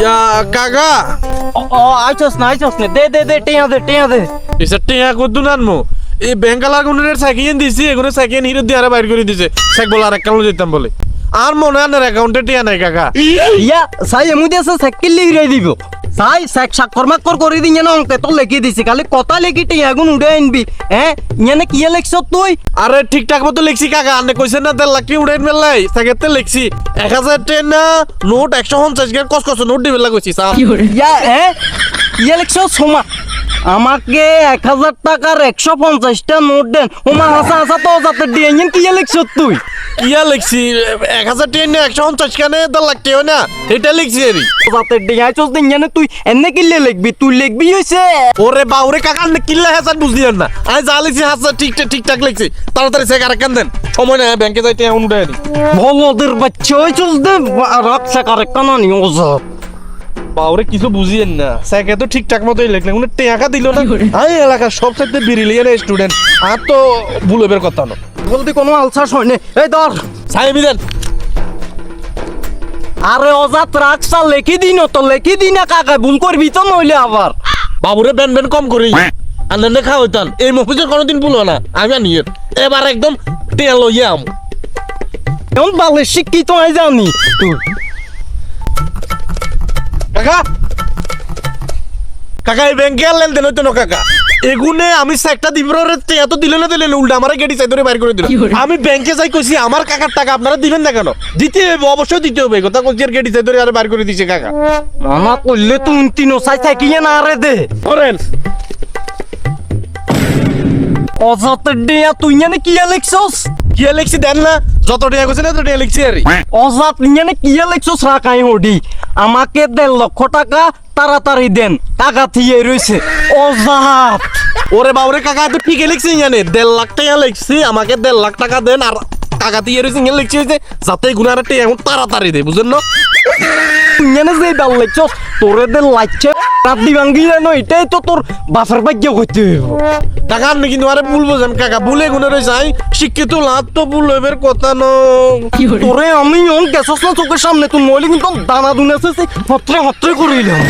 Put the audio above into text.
ইয়া কাকা। ও আইছস না আইছস না। দে দে দে টিয়া দে টিয়া দে। ইসা টিয়া কদ্দু নানমু। এই ব্যাংকালা গুনের সাইকেল দিছি এগুলো সাইকেল হিরো দিয়ে আরে বাইর করে দিছে। সাইক বলে আর একাউন্ট যেতাম বলে। আর মনে হয় অ্যাকাউন্টে টিয়া নাই কাকা। ইয়া সাই এমু দেছে সাইকেল লিগরে দিব। সাই সাইক সাক্ষর মাক্ষর করে দিই না অঙ্কে তো লেখি দিছি খালি কথা লেখি টি গুন উড়ে আনবি হ্যাঁ ইয়ানে কি লেখছ তুই? আরে ঠিকঠাক মতো লিখছি কাকা আনে কইছেন না দেড় লাখ কি উড়াই মেলাই সাকেতে লিখছি এক হাজার টেন না নোট একশো পঞ্চাশ গ্রাম কস কস নোট দিবে লাগছি স্যার ইয়া হ্যাঁ ইয়া লেখছ সোমা। আমাকে এক হাজার টাকার একশো পঞ্চাশটা নোট দেন। ওমা হাসা হাসা তো যাতে দিয়ে ইয়ান কি লেখছ তুই? কিয়া লিখছি? এক হাজার না একশো পঞ্চাশ কানে? দেড় লাখ টিয়া না। এটা লিখছি আরে যাতে দিয়ে আইছস দিন ইয়ানে তুই এনে কিলে লিখবি? তুই লিখবি হইছে? ওরে বাউরে কাকা কিল্লা হাজার বুঝলিয়েন না? আমি যা লিখছি হাজার ঠিকঠাক ঠিকঠাক লিখছি। তাড়াতাড়ি সে কেন দেন? সময় নেই ব্যাংকে যাইতে আনি বলদের বাচ্চা হইছস দে রাখছে কারে কানানি বাউরে কিছু বুঝিয়েন না। স্যাকে তো ঠিকঠাক মতোই লিখলেন উনি টাকা দিল না। আমি এলাকার সব সাথে বিরিলিয়ান স্টুডেন্ট আর তো ভুলবের কথা না। বলতে কোনো আলসাস হয়নি এই ধর। সাহেবি দেন আরে অজাত রাখসা লেখি দিন তো লেখি দিন না কাকা? ভুল করবি তো নইলে আবার। বাবুরে ব্যান ব্যান কম করি আনন্দ খাওয়া হইতান এই মফিজের কোনোদিন ভুলো না। আমি আনিয়ে এবার একদম তেল লইয়ে আম। এখন বালে শিক্ষিত হয় জানি। তুই কাকা? কাকা এই ব্যাংকে আর লেনদেন হইতো না কাকা। এগুনে আমি একটা দিবরে এত দিলে না দিলেন উল্টা আমার গেটি চাই ধরে বাইর করে দিল। আমি ব্যাংকে যাই কইছি আমার কাকার টাকা আপনারা দিবেন না কেন? দিতে হবে অবশ্যই দিতে হবে কথা কইছি আর গেটি চাই ধরে আর বাইর করে দিছে কাকা। মামা করলে তুই তিনো চাই থাকিয়ে না আরে দে। করেন অজাতের দিয়া তুই জানে কি লেখছস? কি লিখছি দেন না। যত টাকা কইছেন তত টাকা লিখছি আরে অজাত জানে কি লেখছস রাখাই হডি। আমাকে দেড় লক্ষ টাকা তাড়াতাড়ি দেন। টাকা থিয়ে রইছে। অজাত। ওরে বাবরে কাকা তো ঠিকই লিখছি জানে দেড় লাখ টাকা লিখছি আমাকে দেড় লাখ টাকা দেন আর টাকা দিয়ে রয়েছে লিখছি যে যাতে টাকা এখন তাড়াতাড়ি দেয় বুঝলেন না? তুই জানে যে ডাল লেখছস তোরে দে লাগছে রাতি ভাঙ্গি জানো এটাই তো তোর বাসার ভাগ্য করতে হইব। কাকা আপনি কিন্তু আরে ভুল বোঝেন কাকা ভুলে গুনে রয়েছে আই শিক্ষিত লাভ তো ভুল হইবের কথা ন তোরে আমি অন গেছস না চোখের সামনে তুই নইলে কিন্তু দানা দুনে আছে হত্রে হত্রে করিলাম।